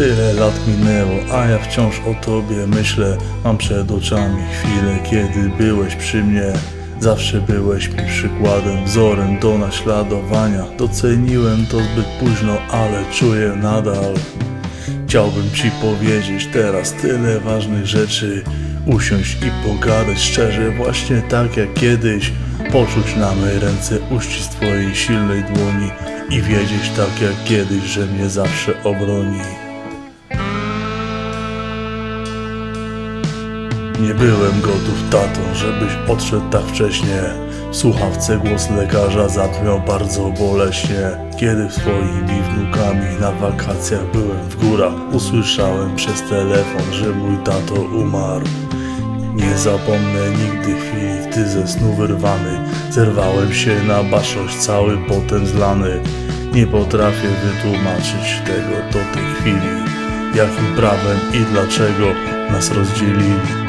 Tyle lat minęło, a ja wciąż o tobie myślę. Mam przed oczami chwilę, kiedy byłeś przy mnie. Zawsze byłeś mi przykładem, wzorem do naśladowania. Doceniłem to zbyt późno, ale czuję nadal. Chciałbym ci powiedzieć teraz tyle ważnych rzeczy. Usiąść i pogadać szczerze, właśnie tak jak kiedyś. Poczuć na mej ręce uścisk twojej silnej dłoni I wiedzieć tak jak kiedyś, że mnie zawsze obroni Nie byłem gotów, tato, żebyś odszedł tak wcześnie. W słuchawce głos lekarza zabrzmiał bardzo boleśnie. Kiedy swoimi wnukami na wakacjach byłem w górach, usłyszałem przez telefon, że mój tato umarł. Nie zapomnę nigdy chwili, gdy ze snu wyrwany Zerwałem się na baczność, cały potem zlany Nie potrafię wytłumaczyć tego do tej chwili Jakim prawem i dlaczego nas rozdzielili